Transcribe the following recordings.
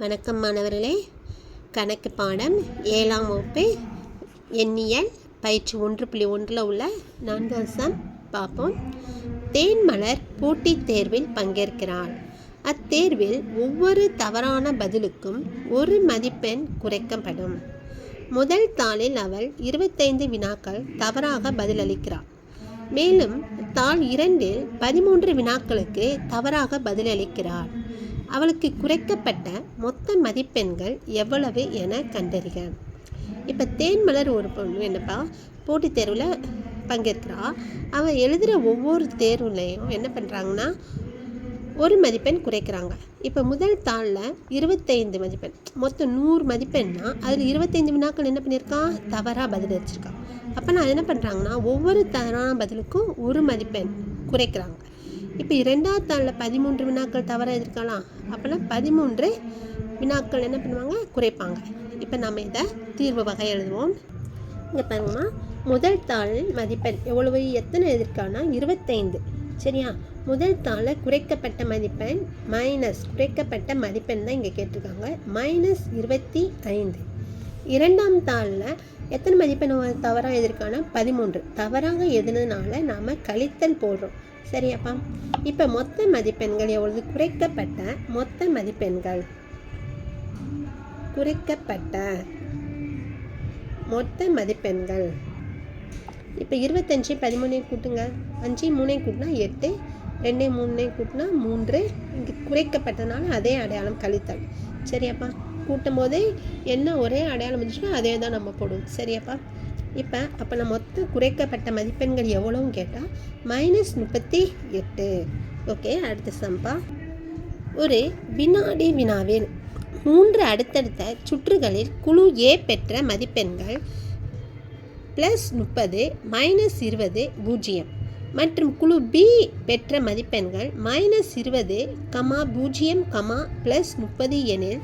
வணக்கம் மாணவர்களே. கணக்கு பாடம் ஏழாம் வகுப்பு எண்ணியல் பயிற்சி ஒன்று புள்ளி ஒன்றில் உள்ள நான்காம் சம் பார்ப்போம். தேன்மலர் போட்டித் தேர்வில் பங்கேற்கிறாள். அத்தேர்வில் ஒவ்வொரு தவறான பதிலுக்கும் ஒரு மதிப்பெண் குறைக்கப்படும். முதல் தாளில் அவள் இருபத்தைந்து வினாக்கள் தவறாக பதிலளிக்கிறாள். மேலும் தாள் இரண்டில் பதிமூன்று வினாக்களுக்கு தவறாக பதிலளிக்கிறாள். அவளுக்கு குறைக்கப்பட்ட மொத்த மதிப்பெண்கள் எவ்வளவு என கண்டறிக. இப்போ தேன்மலர் ஒரு பொண்ணு என்னப்பா? போட்டித் தேர்வில் பங்கேற்கிறா. அவள் எழுதுகிற ஒவ்வொரு தேர்வுலையும் என்ன பண்ணுறாங்கன்னா ஒரு மதிப்பெண் குறைக்கிறாங்க. இப்போ முதல் தாளில் இருபத்தைந்து மதிப்பெண். மொத்தம் நூறு மதிப்பெண்னா அதில் இருபத்தைந்து வினாக்கள் என்ன பண்ணியிருக்கான் தவறாக பதில் அடிச்சிருக்கான் அப்போ நான் என்ன பண்ணுறாங்கன்னா ஒவ்வொரு தவறான பதிலுக்கும் ஒரு மதிப்பெண் குறைக்கிறாங்க. இப்போ இரண்டாவது தாளில் பதிமூன்று வினாக்கள் தவறாக எதிர்க்கலாம் அப்போனா பதிமூன்று வினாக்கள் என்ன பண்ணுவாங்க? குறைப்பாங்க. இப்போ நம்ம இதை தீர்வு வகை எழுதுவோம். இங்கே பாருங்கம்மா. முதல் தாளில் மதிப்பெண் எவ்வளவு? எத்தனை எதிர்க்கானா? இருபத்தைந்து. சரியா? முதல் தாளில் குறைக்கப்பட்ட மதிப்பெண் மைனஸ் குறைக்கப்பட்ட மதிப்பெண் தான் இங்கே கேட்டிருக்காங்க. மைனஸ் இருபத்தி ஐந்து. இரண்டாம் தாளில் எத்தனை மதிப்பெண் தவறாக எதிர்க்கான பதிமூன்று. தவறாக எதுனதுனால நாம் கழித்தல் போடுறோம். சரியாப்பா? இப்போ மொத்த மதிப்பெண்கள் எவ்வளவு? குறைக்கப்பட்ட மொத்த மதிப்பெண்கள். குறைக்கப்பட்ட மொத்த மதிப்பெண்கள். இப்போ இருபத்தஞ்சி பதிமூணையும் கூட்டுங்க. அஞ்சு மூணையும் கூட்டினா எட்டு ரெண்டே மூணையும் கூட்டினா மூன்று. இங்கே குறைக்கப்பட்டதுனால அதே அடையாளம் கழித்தல். சரியாப்பா? கூட்டும் போதே என்ன ஒரே அடையாளம் வந்துச்சுன்னா அதே தான் நம்ம போடுவோம். சரியாப்பா? இப்போ அப்போ நம்ம மொத்த குறைக்கப்பட்ட மதிப்பெண்கள் எவ்வளோன்னு கேட்டால் மைனஸ் முப்பத்தி எட்டு. ஓகே அடுத்த சம்பா ஒரு வினாடி வினாவில் மூன்று அடுத்தடுத்த சுற்றுகளில் குழு ஏ பெற்ற மதிப்பெண்கள் ப்ளஸ் முப்பது மைனஸ் இருபது பூஜ்ஜியம். மற்றும் குழு பி பெற்ற மதிப்பெண்கள் மைனஸ் இருபது கமா பூஜ்ஜியம் கமா ப்ளஸ் முப்பது எனில்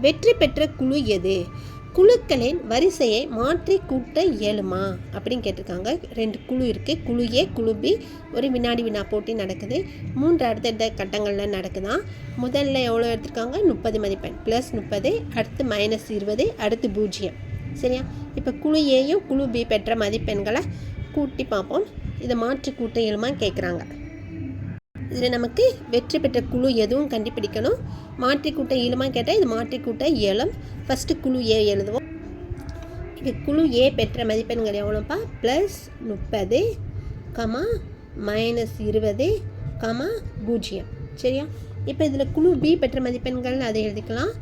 வெற்றி பெற்ற குழு எது? குழுக்களின் வரிசையை மாற்றி கூட்ட இயலுமா? அப்படின்னு கேட்டிருக்காங்க. ரெண்டு குழு இருக்குது குழு ஏ குழு பி ஒரு வினாடி வினா போட்டி நடக்குது. மூன்று அடுத்தடுத்த கட்டங்களில் நடக்குதான் முதல்ல எவ்வளோ எடுத்திருக்காங்க? முப்பது மதிப்பெண். ப்ளஸ் முப்பது அடுத்து மைனஸ் இருபது அடுத்து பூஜ்ஜியம். சரியா? இப்போ குழு ஏயும் குழு பி பெற்ற மதிப்பெண்களை கூட்டி பார்ப்போம். இதை மாற்றி கூட்ட இயலுமா கேட்குறாங்க இதில் நமக்கு வெற்றி பெற்ற குழு எதுவும் கண்டுபிடிக்கணும். மாற்றி இலுமா கேட்டால் இது மாற்றி கூட்ட ஃபஸ்ட்டு குழு ஏ எழுதுவோம். இது குழு ஏ பெற்ற மதிப்பெண்கள் எவ்வளோப்பா? ப்ளஸ் முப்பது கமா மைனஸ் இருபது கமா பூஜ்ஜியம். சரியா? இப்போ இதில் குழு பி பெற்ற மதிப்பெண்கள் அதை எழுதிக்கலாம்.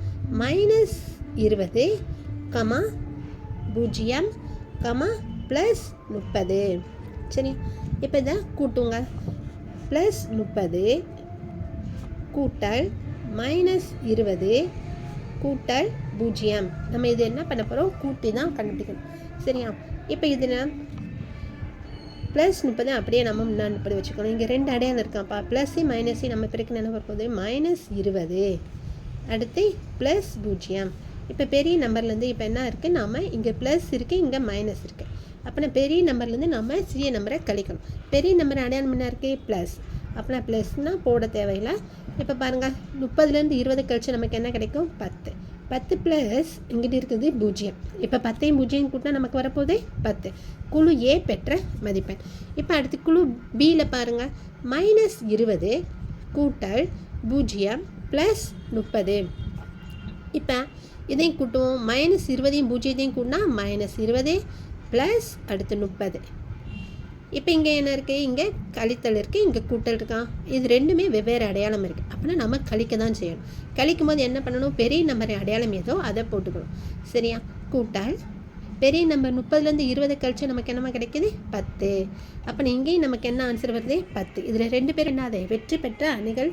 மைனஸ் இருபது கமா பூஜ்ஜியம் கமா ப்ளஸ் முப்பது. சரி இப்போ இதை கூட்டுங்க. ப்ளஸ் முப்பது கூட்டல் மைனஸ் இருபது கூட்டல் பூஜ்ஜியம். நம்ம இது என்ன பண்ண போகிறோம் கூட்டி தான் கண்டுபிடிக்கணும். சரியா? இப்போ இதில் ப்ளஸ் முப்பது அப்படியே நம்ம முன்னாடி முப்பது வச்சுக்கணும். இங்கே ரெண்டு அடையாளம் இருக்காப்பா. ப்ளஸ்ஸையும் மைனஸு நம்ம பிறகு என்ன போகுது மைனஸ் இருபது. அடுத்து ப்ளஸ் பூஜ்ஜியம். இப்போ பெரிய நம்பர்லேருந்து இப்போ என்ன இருக்குது நாம் இங்கே ப்ளஸ் இருக்குது இங்கே மைனஸ் இருக்குது அப்போனா பெரிய நம்பர்லேருந்து நம்ம சிறிய நம்பரை கழிக்கணும். பெரிய நம்பர் அடையாளம் என்ன இருக்குது ப்ளஸ் அப்போனா ப்ளஸ்னால் போட தேவையில்லை. இப்போ பாருங்கள் முப்பதுலேருந்து இருபது கழிச்சு நமக்கு என்ன கிடைக்கும்? பத்து. பத்து ப்ளஸ் இங்கிட்டு இருக்குது பூஜ்ஜியம். இப்போ பத்தையும் பூஜ்ஜியம் கூட்டினா நமக்கு வரப்போதே பத்து. குழு ஏ பெற்ற மதிப்பெண். இப்போ அடுத்து குழு பியில் பாருங்கள் மைனஸ் இருபது கூட்டல் பூஜ்ஜியம் ப்ளஸ் முப்பது. இப்போ இதையும் கூட்டுவோம். மைனஸ் இருபதையும் பூஜ்ஜியத்தையும் கூட்டினா மைனஸ் இருபது. ப்ளஸ் அடுத்து முப்பது. இப்போ இங்கே என்ன இருக்குது இங்கே கழித்தல் இருக்குது இங்கே கூட்டல் இருக்கான் இது ரெண்டுமே வெவ்வேறு அடையாளம் இருக்குது அப்படின்னா நம்ம கழிக்க தான் செய்யணும். கழிக்கும் போது என்ன பண்ணணும்? பெரிய நம்பர் அடையாளம் ஏதோ அதை போட்டுக்கணும். சரியா? கூட்டல். பெரிய நம்பர் முப்பதுலேருந்து இருபது கழிச்சு நமக்கு என்னமா கிடைக்கிது? பத்து. அப்போ இங்கேயும் நமக்கு என்ன ஆன்சர் வருது? பத்து. இதில் ரெண்டு பேர் என்னது வெற்றி பெற்ற அணிகள்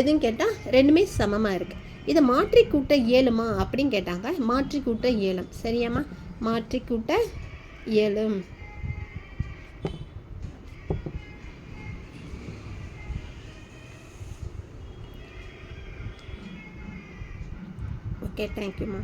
எதுன்னு கேட்டால் ரெண்டுமே சமமாக இருக்குது இதை மாற்றி கூட்ட இயலுமா அப்படின்னு கேட்டாங்க. மாற்றி கூட்ட இயலும் சரியாம்மா? மாற்றிக்கூட்ட இயலும். ஓகே தேங்க்யூம்மா